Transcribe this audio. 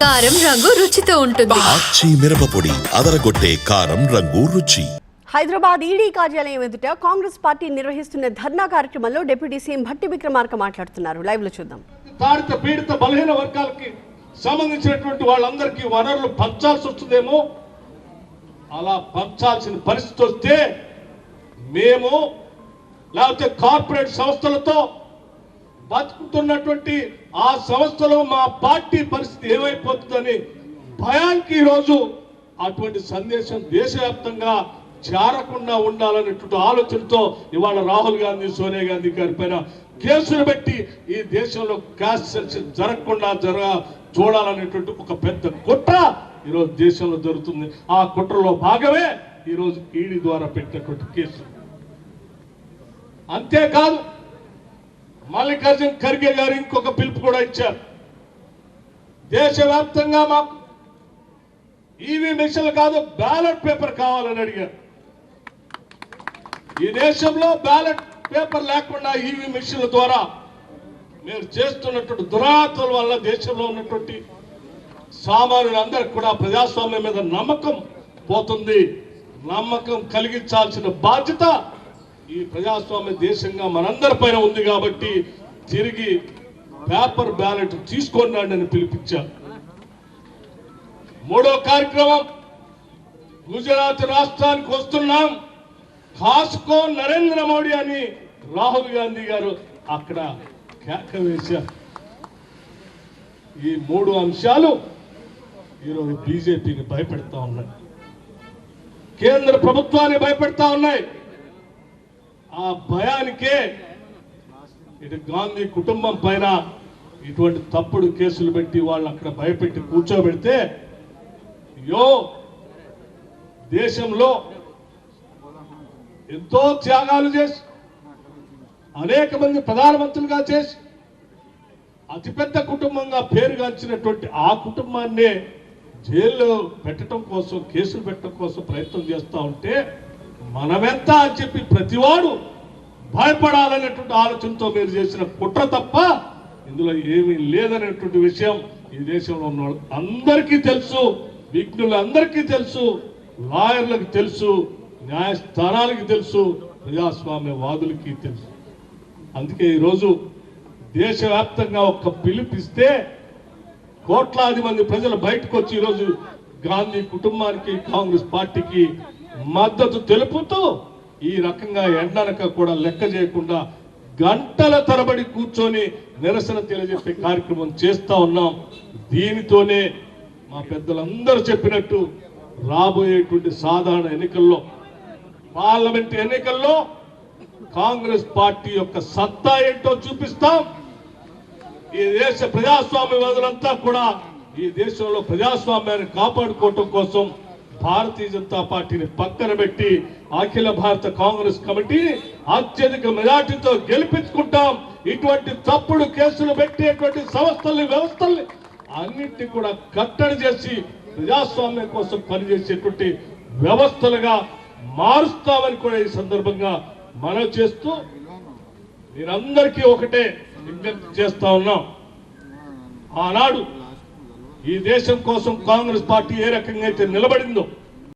కారం రంగు రుచితో ఉంటుంది. ఆచి మిరపపొడి అదరగొట్టే కారం రంగు రుచి. హైదరాబాద్ ఈడీ కార్యాలయం ఎదుట కాంగ్రెస్ పార్టీ నిర్వహిస్తున్న ధర్నా కార్యక్రమంలో డిప్యూటీ సీఎం భట్టి విక్రమార్క మాట్లాడుతున్నారు. లైవ్లో చూద్దాం. తాడిత పీడిత బలహీన వర్గాలకి సంబంధించినటువంటి వాళ్ళందరికీ వనరులు పంచాల్సి వస్తుందేమో? అలా పంచాల్సిన పరిస్థితి వస్తే మేము లేకపోతే కార్పొరేట్ సంస్థలతో బతుకుతున్నటువంటి ఆ సంస్థలో మా పార్టీ పరిస్థితి ఏమైపోతుందని భయానికి ఈరోజు అటువంటి సందేశం దేశవ్యాప్తంగా చేరకుండా ఉండాలనేటువంటి ఆలోచనతో ఇవాళ రాహుల్ గాంధీ సోనియా గాంధీ గారి పైన కేసులు పెట్టి ఈ దేశంలో క్యాష్ సెన్షన్ జరగకుండా జరగ చూడాలనేటువంటి ఒక పెద్ద కుట్ర ఈరోజు దేశంలో జరుగుతుంది. ఆ కుట్రలో భాగమే ఈరోజు ఈడీ ద్వారా పెట్టినటువంటి కేసు అంతేకాదు మల్లికార్జున్ ఖర్గే గారు ఇంకొక పిలుపు కూడా ఇచ్చారు. దేశవ్యాప్తంగా మాకు ఈవీ మిషన్లు కాదు బ్యాలెట్ పేపర్ కావాలని అడిగారు. ఈ దేశంలో బ్యాలెట్ పేపర్ లేకుండా ఈవీ మిషన్ల ద్వారా మీరు చేస్తున్నటువంటి దురాత్మల వల్ల దేశంలో ఉన్నటువంటి సామాన్యులందరికీ కూడా ప్రజాస్వామ్యం మీద నమ్మకం పోతుంది. నమ్మకం కలిగించాల్సిన బాధ్యత ఈ ప్రజాస్వామ్య దేశంగా మనందరి పైన ఉంది కాబట్టి తిరిగి పేపర్ బ్యాలెట్ తీసుకోండి అని పిలిపించారు. మూడో కార్యక్రమం గుజరాత్ రాష్ట్రానికి వస్తున్నాం. కాస్కో నరేంద్ర మోడీ అని రాహుల్ గాంధీ గారు అక్కడ కేక వేశారు. ఈ మూడు అంశాలు ఈరోజు బీజేపీని భయపెడతా ఉన్నాయి. కేంద్ర ప్రభుత్వాన్ని భయపెడతా ఉన్నాయి. ఆ భయానికే ఇటు గాంధీ కుటుంబం పైన ఇటువంటి తప్పుడు కేసులు పెట్టి వాళ్ళు అక్కడ భయపెట్టి కూర్చోబెడితే యో దేశంలో ఎంతో త్యాగాలు చేసి అనేక మంది ప్రధానమంత్రులుగా చేసి అతిపెద్ద కుటుంబంగా పేరుగాంచినటువంటి ఆ కుటుంబాన్నే జైల్లో పెట్టడం కోసం కేసులు పెట్టడం కోసం ప్రయత్నం చేస్తూ ఉంటే మనమెంత అని చెప్పి ప్రతివాడు భయపడాలనేటువంటి ఆలోచనతో మీరు చేసిన కుట్ర తప్ప ఇందులో ఏమీ లేదనేటువంటి విషయం ఈ దేశంలో ఉన్న అందరికీ తెలుసు విఘ్నులందరికీ తెలుసు లాయర్లకు తెలుసు న్యాయస్థానాలకి తెలుసు ప్రజాస్వామ్య వాదులకి తెలుసు. అందుకే ఈరోజు దేశవ్యాప్తంగా ఒక పిలిపిస్తే కోట్లాది మంది ప్రజలు బయటకు వచ్చి ఈరోజు గాంధీ కుటుంబానికి కాంగ్రెస్ పార్టీకి మద్దతు తెలుపుతూ ఈ రకంగా ఎండనక కూడా లెక్క చేయకుండా గంటల తరబడి కూర్చొని నిరసన తెలియజెప్పే కార్యక్రమం చేస్తా ఉన్నాం. దీనితోనే మా పెద్దలందరూ చెప్పినట్టు రాబోయేటువంటి సాధారణ ఎన్నికల్లో పార్లమెంట్ ఎన్నికల్లో కాంగ్రెస్ పార్టీ యొక్క సత్తా ఏంటో చూపిస్తాం. ఈ దేశ ప్రజాస్వామ్యవాదులంతా కూడా ఈ దేశంలో ప్రజాస్వామ్యాన్ని కాపాడుకోవటం కోసం భారతీయ జనతా పార్టీని పక్కన పెట్టి అఖిల భారత కాంగ్రెస్ కమిటీని అత్యధిక మెజార్టీతో గెలిపించుకుంటాం. ఇటువంటి తప్పుడు కేసులు పెట్టేటువంటి సంస్థల్ని వ్యవస్థల్ని అన్నింటినీ కూడా కట్టడి చేసి ప్రజాస్వామ్యం కోసం పనిచేసేటువంటి వ్యవస్థలుగా మారుస్తామని కూడా ఈ సందర్భంగా మనం చేస్తూ మీరందరికీ ఒకటే విజ్ఞప్తి చేస్తా ఉన్నాం. ఆనాడు ఈ దేశం కోసం కాంగ్రెస్ పార్టీ ఏ రకంగా అయితే నిలబడిందో